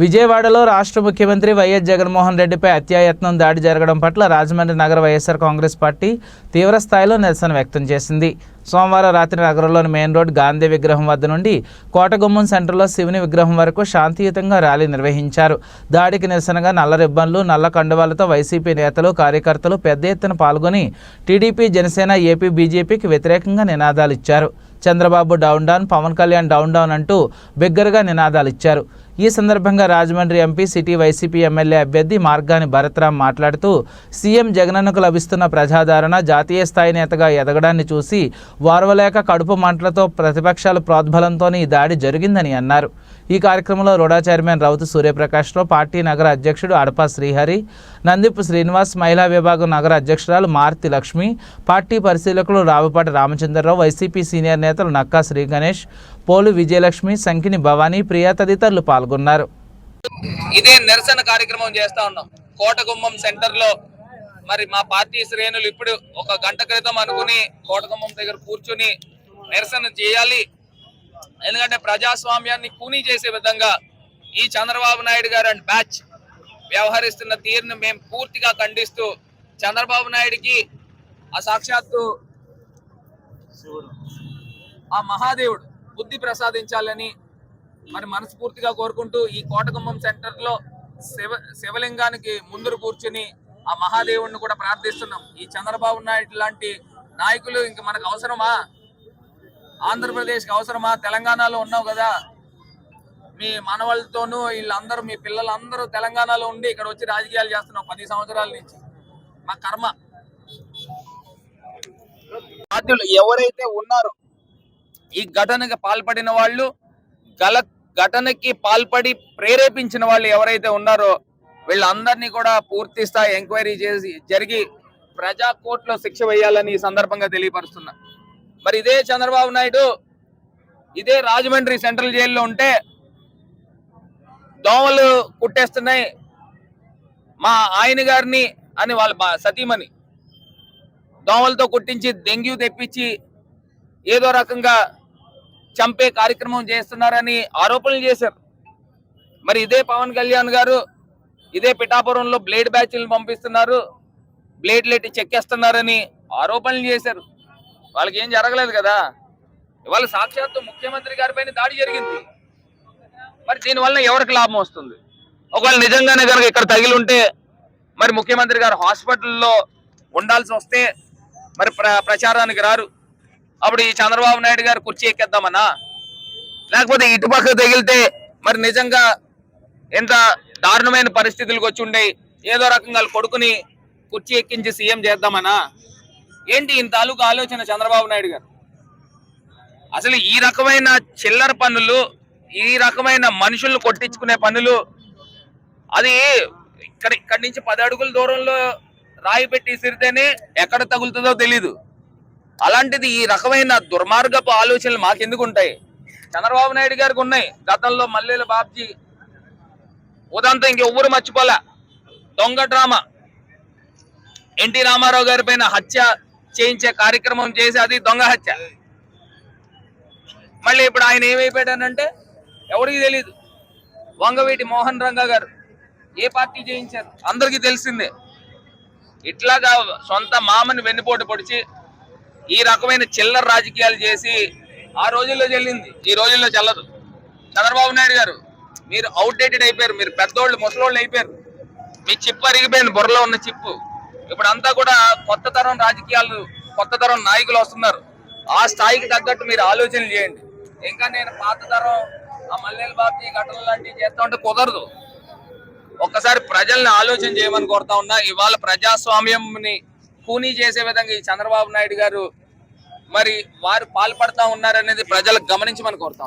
విజయవాడలో రాష్ట్ర ముఖ్యమంత్రి వైఎస్ జగన్మోహన్ రెడ్డిపై హత్యాయత్నం దాడి జరగడం పట్ల రాజమండ్రి నగర వైఎస్ఆర్ కాంగ్రెస్ పార్టీ తీవ్రస్థాయిలో నిరసన వ్యక్తం చేసింది. సోమవారం రాత్రి నగరంలోని మెయిన్ రోడ్ గాంధీ విగ్రహం వద్ద నుండి కోటగుమ్మం సెంటర్లో శివుని విగ్రహం వరకు శాంతియుతంగా ర్యాలీ నిర్వహించారు. దాడికి నిరసనగా నల్ల రిబ్బన్లు నల్ల కండువాలతో వైసీపీ నేతలు కార్యకర్తలు పెద్ద ఎత్తున పాల్గొని టీడీపీ జనసేన ఏపీ బీజేపీకి వ్యతిరేకంగా నినాదాలు ఇచ్చారు. Chandrababu down down Pawan Kalyan down down అంటూ బిగ్గరగా నినాదాలు ఇచ్చారు. ఈ సందర్భంగా Rajahmundry MP city YCP MLA అభ్యర్థి మార్గాని భరత్రామ్ మాట్లాడుతూ సీఎం జగనన్నకు లభిస్తున్న ప్రజాదరణ జాతీయ స్థాయి నేతగా ఎదగడాన్ని చూసి వారవలేక కడుపు మంటలతో ప్రతిపక్షాల ప్రోద్బలంతోనే ఈ దాడి జరిగిందని అన్నారు. ఈ కార్యక్రమంలో రోడా చైర్మన్ రౌతు సూర్యప్రకాశ్రావు పార్టీ నగర అధ్యక్షుడు అడపా శ్రీహరి నందిపు శ్రీనివాస్ మహిళా విభాగం నగర అధ్యక్షురాలు మారుతి లక్ష్మి పార్టీ పరిశీలకులు రావుపాటి రామచంద్రరావు వైసీపీ సీనియర్ నేతలు నక్కా శ్రీ గణేష్ పోలు విజయలక్ష్మి సంకిని భవానీ ప్రియా తదితరులు పాల్గొన్నారు. ఇదే నిరసన కార్యక్రమం చేస్తా ఉన్నాం. కోటగుమ్మం సెంటర్లో మరి మా పార్టీ శ్రేణులు ఇప్పుడు ఒక గంట క్రితం అనుకుని కోటగుమ్మం దగ్గర కూర్చుని నిరసన చేయాలి. ఎందుకంటే ప్రజాస్వామ్యాన్ని కూనీ చేసే విధంగా ఈ చంద్రబాబు నాయుడు గారు అండ్ బ్యాచ్ వ్యవహరిస్తున్న తీరును మేము పూర్తిగా ఖండిస్తూ చంద్రబాబు నాయుడికి ఆ సాక్షాత్తు ఆ మహాదేవుడు బుద్ధి ప్రసాదించాలని మరి మనస్ఫూర్తిగా కోరుకుంటూ ఈ కోటగుమ్మం సెంటర్లో శివ శివలింగానికి ముందురు కూర్చుని ఆ మహాదేవుణ్ణి కూడా ప్రార్థిస్తున్నాం. ఈ చంద్రబాబు నాయుడు లాంటి నాయకులు ఇంక మనకు అవసరమా? ఆంధ్రప్రదేశ్కి అవసరమా? తెలంగాణలో ఉన్నావు కదా. మీ మనవాళ్ళతోనూ వీళ్ళందరూ మీ పిల్లలందరూ తెలంగాణలో ఉండి ఇక్కడ వచ్చి రాజకీయాలు చేస్తున్నావు పది సంవత్సరాల నుంచి. మా కర్మ. బాధ్యులు ఎవరైతే ఉన్నారో ఈ ఘటనకి పాల్పడిన వాళ్ళు గల ఘటనకి పాల్పడి ప్రేరేపించిన వాళ్ళు ఎవరైతే ఉన్నారో వీళ్ళందరినీ కూడా పూర్తి స్థాయి ఎంక్వైరీ చేసి జరిగి ప్రజా కోర్టులో శిక్ష వేయాలని ఈ సందర్భంగా తెలియపరుస్తున్నా. మరి ఇదే చంద్రబాబు నాయుడు ఇదే రాజమండ్రి సెంట్రల్ జైల్లో ఉంటే దోమలు కుట్టేస్తున్నాయి మా ఆయన గారిని అని వాళ్ళ బా- సతీమణి. దోమలతో కుట్టించి డెంగ్యూ తెప్పించి ఏదో రకంగా చంపే కార్యక్రమం చేస్తున్నారని ఆరోపణలు చేశారు. మరి ఇదే పవన్ కళ్యాణ్ గారు ఇదే పిఠాపురంలో బ్లేడ్ బ్యాచ్లు పంపిస్తున్నారు. బ్లేడ్ లెట్టి చెక్కేస్తున్నారని ఆరోపణలు చేశారు. వాళ్ళకి ఏం జరగలేదు కదా? ఇవాళ సాక్షాత్తు ముఖ్యమంత్రి గారి పైన దాడి జరిగింది. మరి దీనివల్ల ఎవరికి లాభం వస్తుంది? ఒకవేళ నిజంగానే కనుక ఇక్కడ తగిలి ఉంటే మరి ముఖ్యమంత్రి గారు హాస్పిటల్లో ఉండాల్సి వస్తే మరి ప్ర ప్రచారానికి రారు. అప్పుడు ఈ చంద్రబాబు నాయుడు గారు కుర్చీ ఎక్కేద్దామన్నా? లేకపోతే ఇటు పక్క తగిలితే మరి నిజంగా ఎంత దారుణమైన పరిస్థితులకు వచ్చి ఉండే ఏదో రకంగా కొడుకుని కుర్చీ ఎక్కించి సీఎం చేద్దామనా ఏంటి ఇంత తాలూకు ఆలోచన చంద్రబాబు నాయుడు గారు? అసలు ఈ రకమైన చిల్లర పనులు ఈ రకమైన మనుషులను కొట్టించుకునే పనులు అది ఇక్కడ ఇక్కడి నుంచి పది అడుగుల దూరంలో రాయి పెట్టి ఇసిరితేనే ఎక్కడ తగులుతుందో తెలీదు. అలాంటిది ఈ రకమైన దుర్మార్గపు ఆలోచనలు మాకెందుకు ఉంటాయి చంద్రబాబు నాయుడు గారికి ఉన్నాయి. గతంలో మల్లెల బాబ్జీ ఉదంతా ఇంకెవ్వరు మర్చిపోలే. దొంగ డ్రామా. ఎన్టీ రామారావు గారి పైన హత్య చేయించే కార్యక్రమం చేసి అది దొంగ హత్య. మళ్ళీ ఇప్పుడు ఆయన ఏమైపోయాడనంటే ఎవరికి తెలియదు వంగవీటి మోహన్ రంగా గారు ఏ పార్టీ చేయించారు? అందరికీ తెలిసిందే. ఇట్లాగా సొంత మామని వెన్నుపోటు పొడిచి ఈ రకమైన చిల్లర రాజకీయాలు చేసి ఆ రోజుల్లో చెల్లింది. ఈ రోజుల్లో చెల్లదు. చంద్రబాబు నాయుడు గారు మీరు అవుట్డేటెడ్ అయిపోయారు. మీరు పెద్దోళ్ళు ముసలోళ్ళు అయిపోయారు. మీ చిప్పు అరిగిపోయింది బుర్రలో ఉన్న చిప్పు. ఇప్పుడు అంతా కూడా కొత్త తరం రాజకీయాలు కొత్త తరం నాయకులు వస్తున్నారు. ఆ స్థాయికి తగ్గట్టు మీరు ఆలోచనలు చేయండి. ఇంకా నేను పాత తరం ఆ మల్లెల బాబుజీ ఘటనలు లాంటివి చేస్తా ఉంటే కుదరదు. ఒక్కసారి ప్రజల్ని ఆలోచన చేయమని కోరుతా ఉన్నా ఇవాళ ప్రజాస్వామ్యంని కూనీ చేసే విధంగా ఈ చంద్రబాబు నాయుడు గారు మరి వారు పాల్పడతా ఉన్నారనేది ప్రజలకు గమనించమని కోరుతా